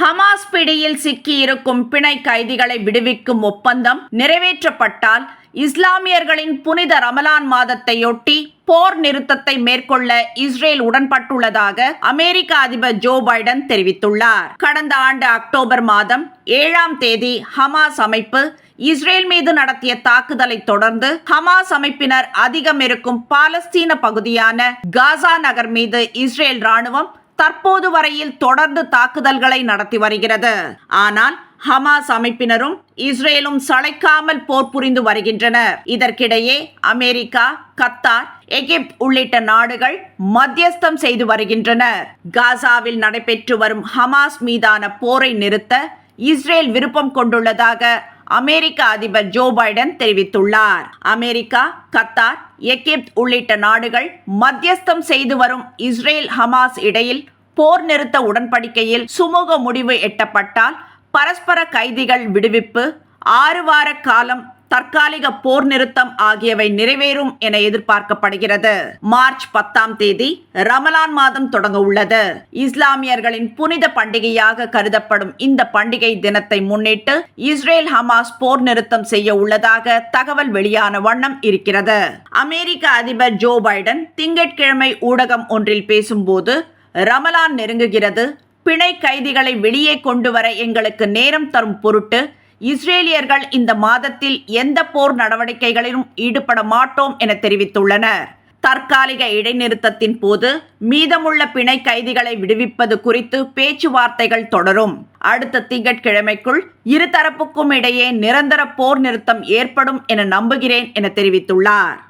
Hamas பிடியில் சிக்கியிருக்கும் பிணை கைதிகளை விடுவிக்கும் ஒப்பந்தம் நிறைவேற்றப்பட்டால் இஸ்லாமியர்களின் புனித ரமலான் மாதத்தையொட்டி போர் நிறுத்தத்தை மேற்கொள்ள இஸ்ரேல் உடன்பட்டுள்ளதாக அமெரிக்க அதிபர் ஜோ பைடன் தெரிவித்துள்ளார். கடந்த ஆண்டு அக்டோபர் மாதம் ஏழாம் தேதி ஹமாஸ் அமைப்பு இஸ்ரேல் மீது நடத்திய தாக்குதலை தொடர்ந்து ஹமாஸ் அமைப்பினர் அதிகம் இருக்கும் பாலஸ்தீன பகுதியான காசா நகர் மீது இஸ்ரேல் ராணுவம் தற்போது வரையில் தொடர்ந்து தாக்குதல்களை நடத்தி வருகிறது. ஆனால் ஹமாஸ் அமைப்பினரும் இஸ்ரேலும் சளைக்காமல் போர் புரிந்து வருகின்றனர். இதற்கிடையே அமெரிக்கா கத்தார் எகிப்த் உள்ளிட்ட நாடுகள் மத்தியஸ்தம் செய்து வருகின்றனர் காசாவில் நடைபெற்று வரும் ஹமாஸ் மீதான போரை நிறுத்த இஸ்ரேல் விருப்பம் கொண்டுள்ளதாக அமெரிக்க அதிபர் ஜோ பைடன் தெரிவித்துள்ளார். அமெரிக்கா கத்தார் எகிப்த் உள்ளிட்ட நாடுகள் மத்தியஸ்தம் செய்து வரும் இஸ்ரேல் ஹமாஸ் இடையில் போர் நிறுத்த உடன்படிக்கையில் சுமூக முடிவு எட்டப்பட்டால் பரஸ்பர கைதிகள் விடுவிப்பு ஆறு வார காலம் தற்காலிக போர் நிறுத்தம் ஆகியவை நிறைவேறும் என எதிர்பார்க்கப்படுகிறது. மார்ச் பத்தாம் தேதி ரமலான் மாதம் தொடங்க உள்ளது. இஸ்லாமியர்களின் புனித பண்டிகையாக கருதப்படும் இந்த பண்டிகை தினத்தை முன்னிட்டு இஸ்ரேல் ஹமாஸ் போர் நிறுத்தம் செய்ய உள்ளதாக தகவல் வெளியான வண்ணம் இருக்கிறது. அமெரிக்க அதிபர் ஜோ பைடன் திங்கட்கிழமை ஊடகம் ஒன்றில் பேசும்போது ரமலான் நெருங்குகிறது. பிணை கைதிகளை வெளியே கொண்டு வர எங்களுக்கு நேரம் தரும் பொருட்டு இஸ்ரேலியர்கள் இந்த மாதத்தில் எந்த போர் நடவடிக்கைகளிலும் ஈடுபட மாட்டோம் என தெரிவித்துள்ளனர். தற்காலிக இடைநிறுத்தத்தின் போது மீதமுள்ள பிணை கைதிகளை விடுவிப்பது குறித்து பேச்சுவார்த்தைகள் தொடரும். அடுத்த திங்கட்கிழமைக்குள் இருதரப்புக்கும் இடையே நிரந்தர போர் நிறுத்தம் ஏற்படும் என நம்புகிறேன் என தெரிவித்துள்ளார்.